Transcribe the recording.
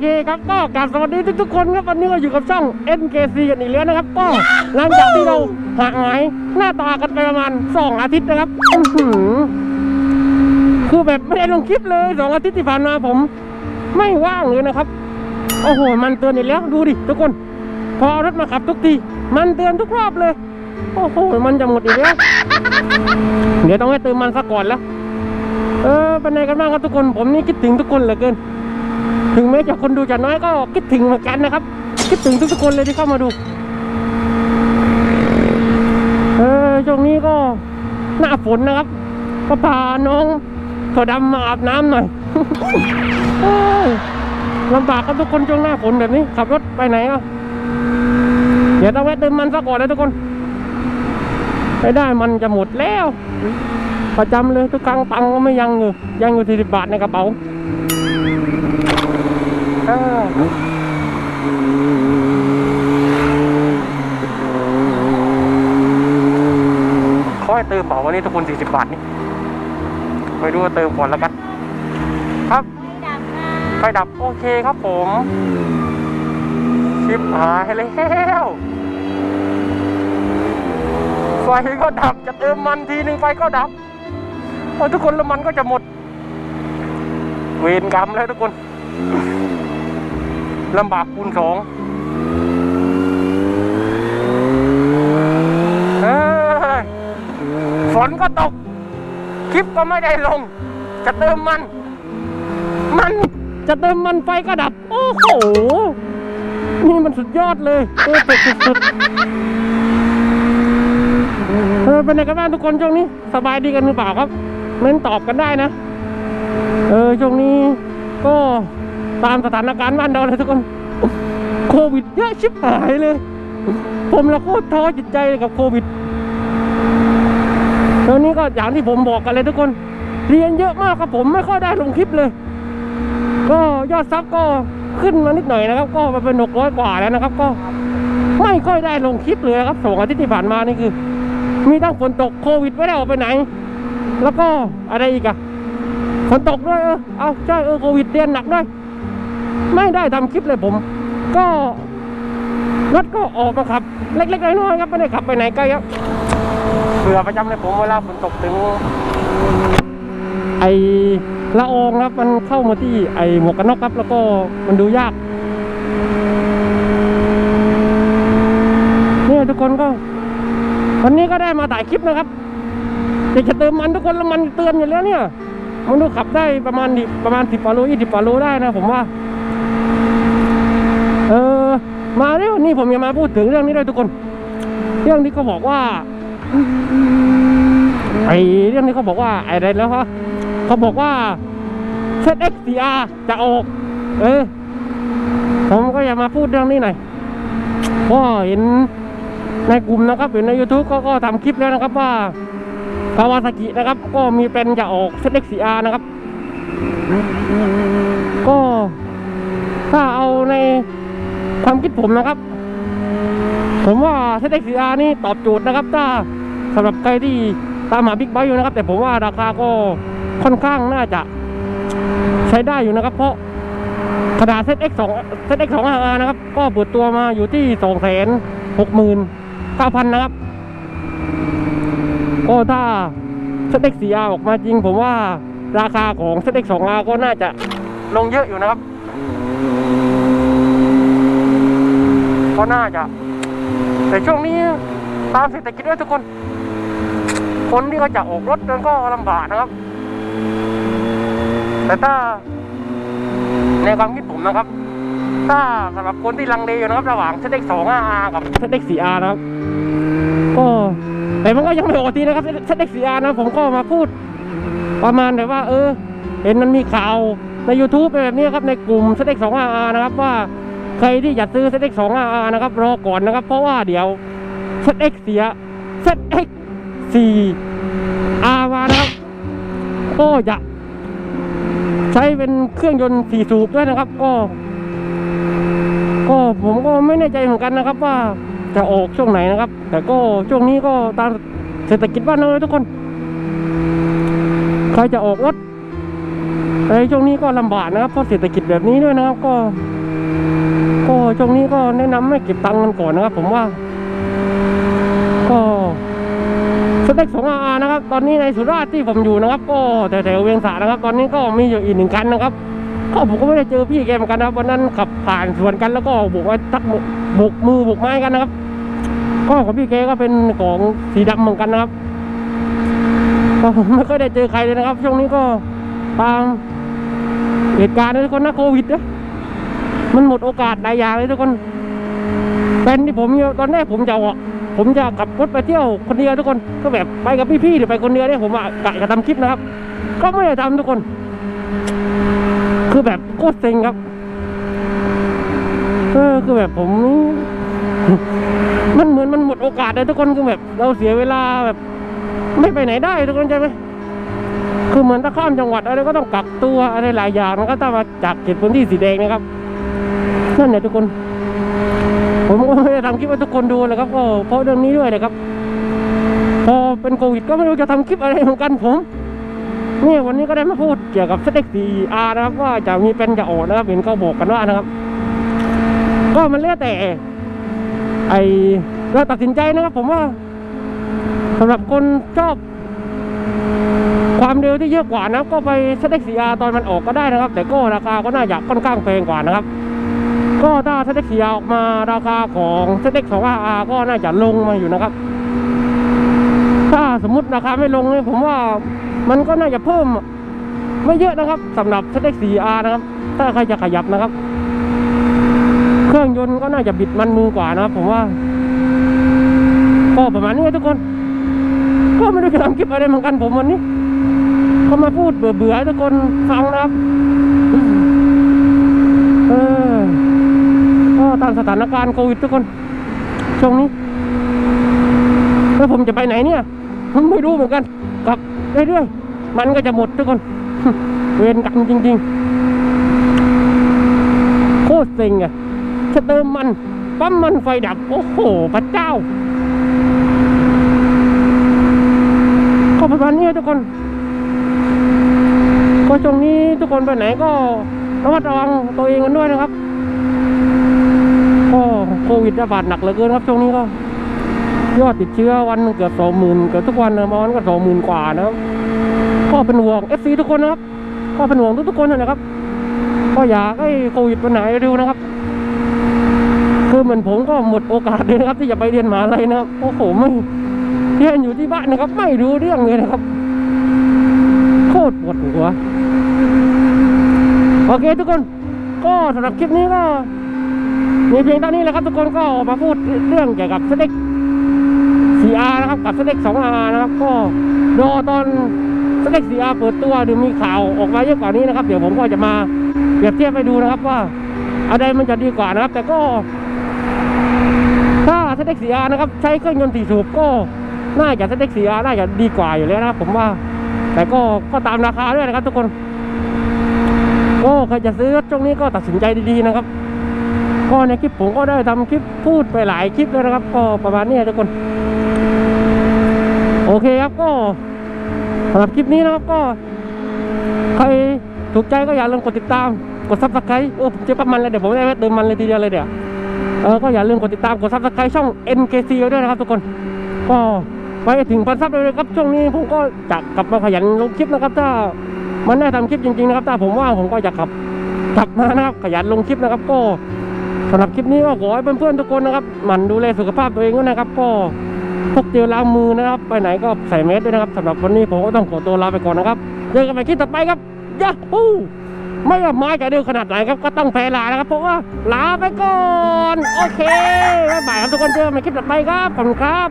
เคครับก็กราบสวัสดีทุกๆคนครับวันนี้ก็อยู่กับช่อง NKC กันอีกแล้วนะครับ ก็หลังจากที่เราห่างหายหน้าตากันไปประมาณสองอาทิตย์นะครับอื้อหือคือแบบไม่ได้ลงคลิปเลยสองอาทิตย์ที่ผ่านมาผม ไม่ว่างเลยนะครับ โอ้โห มันเตือนอีกแล้วดูดิทุกคน พอเอารถมาขับทุกทีมันเตือนทุกรอบเลย โอ้โหมันจะหมดอีกแล้ว เดี๋ยวต้องให้เติมมันซะก่อนแล้ว เออเป็นไงกันบ้างครับทุกคน ผมนี่คิดถึงทุกคนเหลือเกิน ถึงแม้จะคนดูจะน้อยก็คิดถึงเหมือนกันนะครับ คิดถึงทุกๆคนเลยที่เข้ามาดู เออช่วงนี้ก็หน้าฝนนะครับ ก็พาน้องถั่วดำมาอาบน้ำหน่อยเอ้ยลำบากกันทุกคนช่วงหน้าฝนแบบนี้ ขับรถไปไหนอะเดี๋ยวต้องแวะเติมมันซะก่อนเลยทุกคนไม่ได้มันจะหมดแล้ว ประจำเลยทุกครั้งตังก็ไม่ยังอยู่ยังอยู่สี่สิบบาทในกระเป๋า เออค่อยเติมเปล่าวันนี้ทุกคนสี่สิบบาทนี่ไปดูว่าเติมก่อนแล้วกัน ครับดับนะไฟดับโอเคครับผม ชิปหายแล้วไฟก็ดับจะเติมมันทีหนึ่งไฟก็ดับโอ้ทุกคนแล้วมันก็จะหมด เวรกรรมแล้วทุกคน ลำบากคูณสองฝนก็ตก คลิปก็ไม่ได้ลง จะเติมมัน มันจะเติมมันไฟก็ดับ โอ้โห นี่มันสุดยอดเลยเออสุดสุดสุดเออเป็นไงกันบ้างทุกคนช่วงนี้ สบายดีกันหรือเปล่าครับเม้นตอบกันได้นะ เออช่วงนี้ก็ ตามสถานการณ์บ้านเราเลยทุกคนโควิดเยอะชิบหายเลย ผมละโคตรท้อจิตใจเลยกับโควิดตอนนี้ก็อย่างที่ผมบอกกันเลยทุกคน เรียนเยอะมากครับผมไม่ค่อยได้ลงคลิปเลย ก็ยอดซับก็ขึ้นมานิดหน่อยนะครับ ก็มาเป็นหกร้อยกว่าแล้วนะครับ ก็ไม่ค่อยได้ลงคลิปเลยครับสองอาทิตย์ที่ผ่านมานี่คือ มีทั้งฝนตกโควิดไม่ได้ออกไปไหน แล้วก็อะไรอีกอะฝนตกด้วยเออเอาใช่เออโควิดเรียนหนักด้วย ไม่ได้ทำคลิปเลยผม ก็รถก็ออกมาขับ เล็กๆน้อยๆครับไม่ได้ขับไปไหนไกลครับเผื่อประจำเลยผมเวลาฝนตกถึง ไอละอองครับ มันเข้ามาที่ไอหมวกกันน็อกครับ แล้วก็มันดูยากเนี่ยทุกคนก็ วันนี้ก็ได้มาถ่ายคลิปนะครับจะจะเติมมันทุกคนแล้วมันเตือนอยู่แล้วเนี่ย มันดูขับได้ประมาณดิประมาณสิบกว่าโลยี่สิบกว่าโลได้นะผมว่า เออมาเรื่องนี้ผมจะมาพูดถึงเรื่องนี้ด้วยทุกคน เรื่องนี้เขาบอกว่าไอเรื่องนี้เขาบอกว่าไออะไรแล้วฮะเขาบอกว่า ZXCR จะออก เออผมก็อยากมาพูดเรื่องนี้หน่อยก็เห็นในกลุ่มนะครับเห็นใน YouTube ก็ก็ทำคลิปแล้วนะครับว่าคาวาซากินะครับ ก็มีเป็นจะออก ZXCR นะครับ ก็ถ้าเอาใน ความคิดผมนะครับ ผมว่า ZXCR นี่ตอบโจทย์นะครับ ถ้าสำหรับใครที่ตามหาบิ๊กไบค์อยู่นะครับ แต่ผมว่าราคาก็ค่อนข้างน่าจะใช้ได้อยู่นะครับ เพราะขนาด ZX 2 ZX2R นะครับ ก็เปิดตัวมาอยู่ที่2 6 9 0 0 0 นะครับก็ถ้า ZX 4R ออกมาจริง ผมว่าราคาของ ZX 2R ก็น่าจะลงเยอะอยู่นะครับ ก็น่าจะ แต่ช่วงนี้ตามเศรษฐกิจด้วยทุกคน คนที่เขาจะออกรถนั้นก็ลำบากนะครับ แต่ถ้าในความคิดผมนะครับ ถ้าสำหรับคนที่ลังเลอยู่นะครับ ระหว่าง ZX 2 RR กับ ZX 4R นะครับ ก็แต่มันก็ยังไม่โอทีนะครับ ZX 4R นะผมก็มาพูด ประมาณแบบว่า เออ เห็นมันมีข่าวใน YouTube แบบนี้ครับในกลุ่ม ZX 2 RR นะครับว่า ใครที่อยากซื้อ ZX 2 RR นะครับรอก่อนนะครับ เพราะว่าเดี๋ยว ZX เสีย ZX 4 R มานะครับก็จะใช้เป็นเครื่องยนต์สี่สูบด้วยนะครับ ก็ ก็ผมก็ไม่แน่ใจเหมือนกันนะครับ ว่าจะออกช่วงไหนนะครับ แต่ก็ช่วงนี้ก็ตามเศรษฐกิจบ้านเราเลยทุกคน ใครจะออกรถในช่วงนี้ก็ลำบากนะครับเพราะเศรษฐกิจแบบนี้ด้วยนะครับก็ ก็ช่วงนี้ก็แนะนำให้เก็บตังค์กันก่อนนะครับ ผมว่า ก็สเต็กสองอานะครับ ตอนนี้ในสุราษฎร์ที่ผมอยู่นะครับ ก็แถวๆเวียงสานะครับ ตอนนี้ก็มีอยู่อีกหนึ่งคันนะครับก็ผมก็ไม่ได้เจอพี่แกเหมือนกันนะครับวันนั้นขับผ่านสวนกันแล้วก็บุกไว้ทักบุกมือบุกไม้กันนะครับก็ของพี่แกก็เป็นของสีดำเหมือนกันนะครับก็ไม่ค่อยได้เจอใครเลยนะครับ ช่วงนี้ก็ตามเหตุการณ์นะทุกคนนะโควิดนะ มันหมดโอกาสหลายอย่างเลยทุกคนแฟนที่ผมตอนแรกผมจะออกผมจะขับรถไปเที่ยวคนเดียวทุกคนก็แบบไปกับพี่ๆหรือไปคนเดียวเนี่ยผมอะกะจะทำคลิปนะครับ ก็ไม่ได้ทำทุกคน คือแบบโคตรเซ็งครับเออคือแบบผมมันเหมือนมันหมดโอกาสเลยทุกคนคือแบบ เราเสียเวลาแบบ ไม่ไปไหนได้ทุกคนใช่ไหมคือเหมือนถ้าข้ามจังหวัดอะไรก็ต้องกักตัวอะไรหลายอย่างมันก็ต้องมาจากเขตพื้นที่สีแดงนะครับ นั่นแหละทุกคน ผมก็ไม่ได้ทำคลิปให้ทุกคนดูเลยครับก็เพราะเรื่องนี้ด้วยนะครับพอเป็นโควิดก็ไม่รู้จะทำคลิปอะไรเหมือนกันผมนี่วันนี้ก็ได้มาพูดเกี่ยวกับสเต็กสีอาร์นะครับ ว่าจะมีเป็นจะออกนะครับเห็นเขาบอกกันว่านะครับ ก็มันแล้วแต่ ไอเราตัดสินใจนะครับ ผมว่าสำหรับคนชอบ ความเร็วที่เยอะกว่านะก็ไปสเต็กสีอาตอนมันออกก็ได้นะครับ แต่ก็ราคาก็น่าจะค่อนข้างแพงกว่านะครับ ก็ถ้าสเต็กสีอาออกมาราคาของสเต็กสองอาก็น่าจะลงมาอยู่นะครับ ถ้าสมมติราคาไม่ลงเนี่ยผมว่ามันก็น่าจะเพิ่มไม่เยอะนะครับสำหรับสเต็ก 4R นะครับ ถ้าใครจะขยับนะครับ เครื่องยนต์ก็น่าจะบิดมันมือกว่านะครับ ผมว่าก็ประมาณนี้ทุกคน ก็ไม่รู้จะทำคลิปอะไรเหมือนกันผมวันนี้ก็มาพูดเบื่อๆทุกคนฟังนะครับเออามสถานการณ์โควิดทุกคน ช่วงนี้แล้วผมจะไปไหนเนี่ยผมไม่รู้เหมือนกันกลับเรื่อยๆมันก็จะหมดทุกคน เวรกรรมจริง ๆ โคตรเซ็งอะจะเติมมันปั๊มมันไฟดับ โอ้โห พระเจ้าก็ประมาณนี้ทุกคน ก็ช่วงนี้ทุกคนไปไหนก็ระมัดระวังตัวเองกันด้วยนะครับ โควิดระบาดหนักเหลือเกินครับช่วงนี้ก็ ยอดติดเชื้อวันเกือบสองหมื่นเกือบทุกวันนะบางวันก็สองหมื่นกว่านะครับก็เป็นห่วงเอฟซีทุกคนนะครับ ก็เป็นห่วงทุกๆคนนะครับ ก็อยากให้โควิดไปไหนเร็วนะครับ คือเหมือนผมก็หมดโอกาสเลยนะครับ ที่จะไปเรียนมหาลัยนะครับโอ้โหไม่เรียนอยู่ที่บ้านนะครับ ไม่รู้เรื่องเลยนะครับ โคตรปวดหัวโอเคทุกคน ก็สำหรับคลิปนี้ก็ มีเพียงเท่านี้แหละครับทุกคนก็มาพูดเรื่องเกี่ยวกับสเต็ก 4R นะครับกับสเต็ก 2R นะครับก็รอตอนสเต็ก 4R เปิดตัวหรือมีข่าวออกมาเยอะกว่านี้นะครับ เดี๋ยวผมก็จะมาเปรียบเทียบให้ดูนะครับว่าอะไรมันจะดีกว่านะครับ แต่ก็ ถ้าสเต็ก 4R นะครับใช้เครื่องยนต์สี่สูบก็น่าจะสเต็ก 4R น่าจะดีกว่าอยู่แล้วนะครับผมว่า แต่ก็ก็ตามราคาด้วยนะครับทุกคนก็ใครจะซื้อรถช่วงนี้ก็ตัดสินใจดีๆนะครับ ก็ในคลิปผมก็ได้ทำคลิปพูดไปหลายคลิปแล้วนะครับ ก็ประมาณนี้ทุกคน โอเคครับก็สำหรับคลิปนี้นะครับก็ใครถูกใจก็อย่าลืมกดติดตาม กดซับสไครต์โอ้ผมเจอปั๊มมันเลยเดี๋ยวผมได้เติมมันเลยทีเดียวเลยเดี๋ยวเออก็อย่าลืมกดติดตามกดซับสไครต์ช่อง NKC ด้วยนะครับทุกคน ก็ไปถึงพันซับเลยครับช่วงนี้ผมก็จะกลับมาขยันลงคลิปนะครับ ถ้ามันได้ทำคลิปจริงๆนะครับ ถ้าผมว่างผมก็จะกลับกลับมานะครับขยันลงคลิปนะครับก็ สำหรับคลิปนี้ก็ขอให้เพื่อนๆทุกคนนะครับหมั่นดูแลสุขภาพตัวเองด้วยนะครับก็พกเจลล้างมือนะครับ ไปไหนก็ใส่แมสด้วยนะครับสำหรับวันนี้ผมก็ต้องขอตัวลาไปก่อนนะครับเจอกันใหม่คลิปต่อไปครับยะฮู้ไม่ว่าไม้จะเร็วขนาดไหนครับก็ต้องแพ้ลานะครับเพราะว่าลาไปก่อน โอเคบ๊ายบายครับทุกคนเจอกันใหม่คลิปต่อไปครับขอบคุณครับ